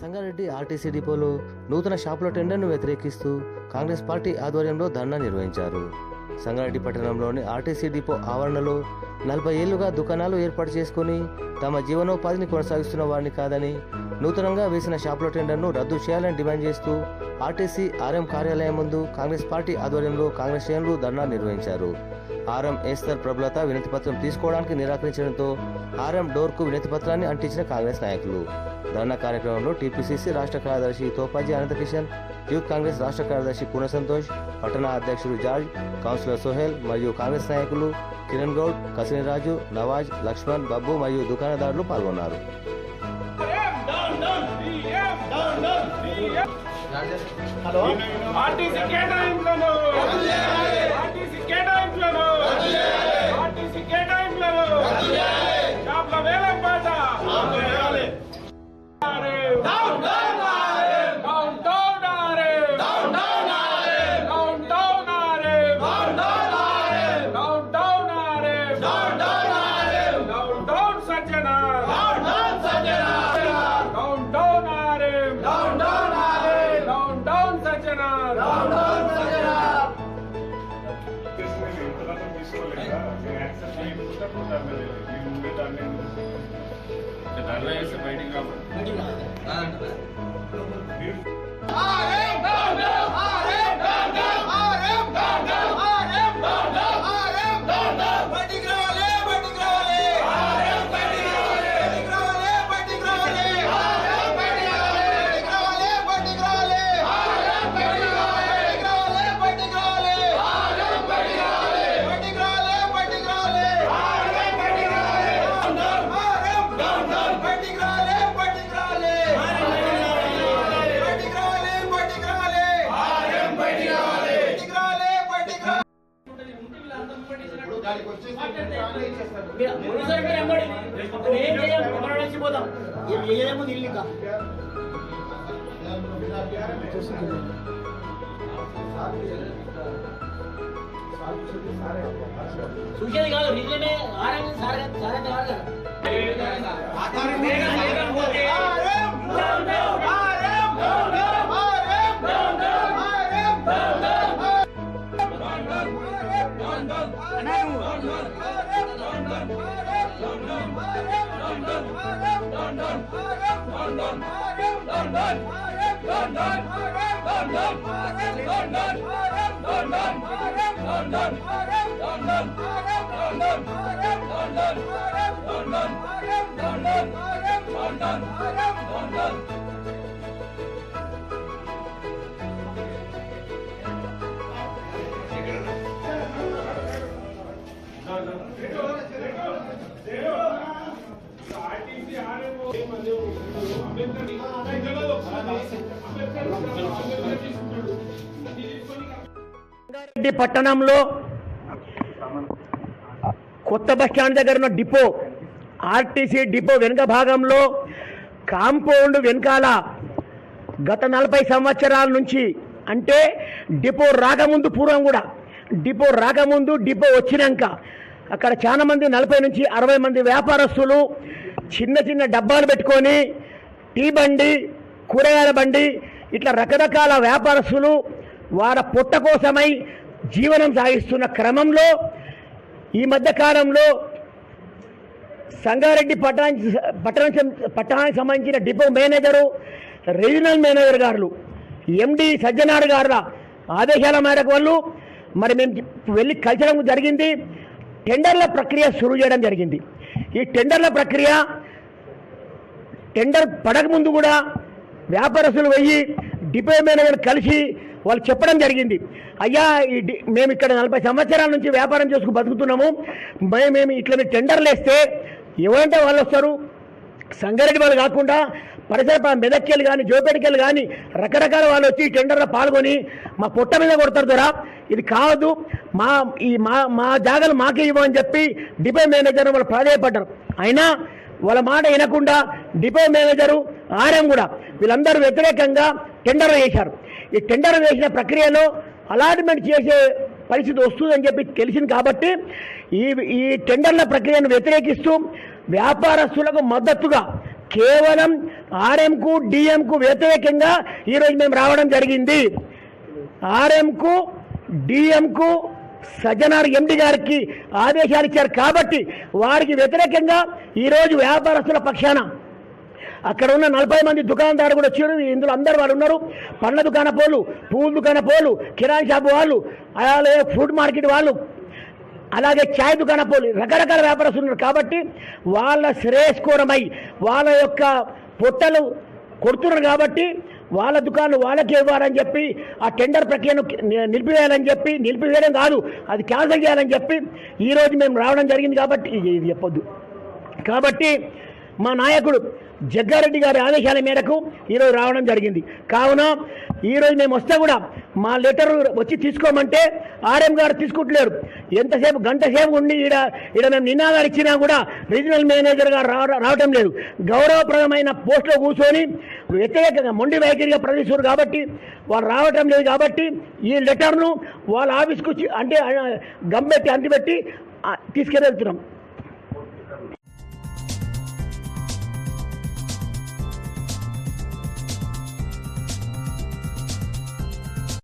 Sangareddy RTC డిపోలో నూతన షాపుల టెండర్ను వ్యతిరేకిస్తూ కాంగ్రెస్ పార్టీ ఆధ్వర్యంలో ధర్నా నిర్వహించారు. సంగారెడ్డి పట్టణంలోని ఆర్టీసీ డిపో ఆవరణలో నలభై ఏళ్ళుగా దుకాణాలు ఏర్పాటు చేసుకుని తమ జీవనోపాధిని కొనసాగిస్తున్న వారిని కాదని నూతనంగా వేసిన షాపుల టెండర్ను రద్దు చేయాలని డిమాండ్ చేస్తూ ఆర్టీసీ ఆర్ఎం కార్యాలయం ముందు కాంగ్రెస్ పార్టీ ఆధ్వర్యంలో కాంగ్రెస్ శ్రేణులు ధర్నా నిర్వహించారు. ఆర్ఎం ఏస్తర్ ప్రభులత వినతిపత్రం తీసుకోవడానికి నిరాకరించడంతో ఆర్ఎం డోర్కు వినతిపత్రాన్ని అంటించిన కాంగ్రెస్ నాయకులు. ధర్నా కార్యక్రమంలో టీపీసీసీ రాష్ట్ర కార్యదర్శి తోపాజీ అనంతకిషన్ యూత్ కాంగ్రెస్ రాష్ట్ర కార్యదర్శి పూర్ణ సంతోష్ పట్టణ అధ్యక్షుడు జార్జ్ కౌన్సిలర్ సోహెల్ మరియు కాంగ్రెస్ నాయకులు కిరణ్ గౌడ్ కసినిరాజు నవాజ్ లక్ష్మణ్ బబ్బు మరియు దుకాణదారులు పాల్గొన్నారు. హలో? ఆర్టీసీ కేటాయింపులను! ఆర్టీసీ కేటాయింపులను! ఆర్టీసీ కేటాయింపులను! షాప్ల వేలం కోసం తీసుకోలేక యాక్సెస్ చేయకుండా ధర్నా చేయలేదు ముందే ధర్నా ధర్నా చేస్తే బయటికి కాబట్టి పోలీసులు మీరు ఎంబడి అప్పుడు ఏం చేయం మనం వచ్చిపోతాం ఏం చేయలేము? ఇల్లు ఇంకా. చూసేది కాదు నిజమే. ఆరం సార్ సార్ కాదు. కదా London, London, London, London, London, London, London, London, London, London, London, London, London, London, Reddy పట్టణంలో కొత్త బస్ స్టాండ్ దగ్గర ఉన్న డిపో ఆర్టీసీ డిపో వెనుక భాగంలో కాంపౌండ్ వెనకాల గత నలభై సంవత్సరాల నుంచి అంటే డిపో రాకముందు పూర్వం కూడా డిపో రాకముందు డిపో వచ్చినాక అక్కడ చాలా మంది నలభై నుంచి అరవై మంది వ్యాపారస్తులు చిన్న చిన్న డబ్బాలు పెట్టుకొని టీ బండి కూరగాయల బండి ఇట్లా రకరకాల వ్యాపారస్తులు వాళ్ళ పొట్ట కోసమై జీవనం సాగిస్తున్న క్రమంలో ఈ మధ్య కాలంలో సంగారెడ్డి పట్టణానికి పట్టణం పట్టణానికి సంబంధించిన డిపో మేనేజరు రీజనల్ మేనేజర్ గారు ఎండి సజ్జనార్ గారుల ఆదేశాల మేరకు వాళ్ళు మరి మేము వెళ్ళి కలిసడం జరిగింది. టెండర్ల ప్రక్రియ షురూ చేయడం జరిగింది. ఈ టెండర్ల ప్రక్రియ టెండర్ పడక ముందు కూడా వ్యాపారస్తులు వెయ్యి డిపో మేనేజర్ కలిసి వాళ్ళు చెప్పడం జరిగింది. అయ్యా ఈ మేము ఇక్కడ నలభై సంవత్సరాల నుంచి వ్యాపారం చేసుకు బతుకుతున్నాము. మేము ఇట్లా టెండర్లు వేస్తే ఎవరంటే వాళ్ళు వస్తారు? సంగారెడ్డి వాళ్ళు కాకుండా పరిసర ప్రా- మెదక్కెళ్ళు కానీ జోపేటకెళ్ళు కానీ రకరకాల వాళ్ళు వచ్చి టెండర్లో పాల్గొని మా పొట్ట మీద కొడతారు దొరా. ఇది కాదు మా ఈ మా మా జాగాలు మాకే ఇవ్వని చెప్పి డిపో మేనేజర్ వాళ్ళు ప్రాధాయపడ్డారు. అయినా వాళ్ళ మాట వినకుండా డిపో మేనేజరు ఆర్ఎం కూడా వీళ్ళందరూ వ్యతిరేకంగా టెండర్ వేశారు. ఈ టెండర్ వేసిన ప్రక్రియలో అలాట్మెంట్ చేసే పరిస్థితి వస్తుందని చెప్పి తెలిసింది కాబట్టి ఈ ఈ టెండర్ల ప్రక్రియను వ్యతిరేకిస్తూ వ్యాపారస్తులకు మద్దతుగా కేవలం ఆర్ఎంకు డిఎంకు వ్యతిరేకంగా ఈరోజు మేము రావడం జరిగింది. ఆర్ఎంకు డిఎంకు సజ్జనార్ ఎండి గారికి ఆదేశాలు ఇచ్చారు కాబట్టి వారికి వ్యతిరేకంగా ఈరోజు వ్యాపారస్తుల పక్షాన అక్కడ ఉన్న నలభై మంది దుకాణదారు కూడా వచ్చారు. ఇందులో అందరు వాళ్ళు ఉన్నారు. పండ్ల దుకాణ పోలు పూల దుకాణ పోలు కిరాణా షాపు వాళ్ళు అలాగే ఫ్రూట్ మార్కెట్ వాళ్ళు అలాగే ఛాయ్ దుకాణ పోలు రకరకాల వ్యాపారస్తులు ఉన్నారు కాబట్టి వాళ్ళ శ్రేయస్కోరమై వాళ్ళ యొక్క పొట్టలు కొడుతున్నారు కాబట్టి వాళ్ళ దుకాణాలు వాళ్ళకే ఇవ్వాలని చెప్పి ఆ టెండర్ ప్రక్రియను నిలిపివేయాలని చెప్పి నిలిపివేయడం కాదు అది క్యాన్సిల్ చేయాలని చెప్పి ఈరోజు మేము రావడం జరిగింది కాబట్టి ఇది చెప్పొద్దు. కాబట్టి మా నాయకుడు జగ్గారెడ్డి గారి ఆదేశాల మేరకు ఈరోజు రావడం జరిగింది. కావున ఈరోజు మేము వస్తే కూడా మా లెటర్ వచ్చి తీసుకోమంటే ఆర్ఎం గారు తీసుకుంటలేరు. ఎంతసేపు గంట సేపు ఉండి ఈడ ఈడ మేము నినాదాలు ఇచ్చినా కూడా రీజనల్ మేనేజర్ గారు రావ- రావడం లేదు. గౌరవప్రదమైన పోస్టులో కూర్చొని వ్యతిరేకంగా మొండి వైఖరిగా ప్రవేశిస్తారు కాబట్టి వాళ్ళు రావటం లేదు కాబట్టి ఈ లెటర్ను వాళ్ళ ఆఫీస్కి వచ్చి అంటే గమ్మెట్టి అంటిపెట్టి ఆ, తీసుకెళ్తున్నాం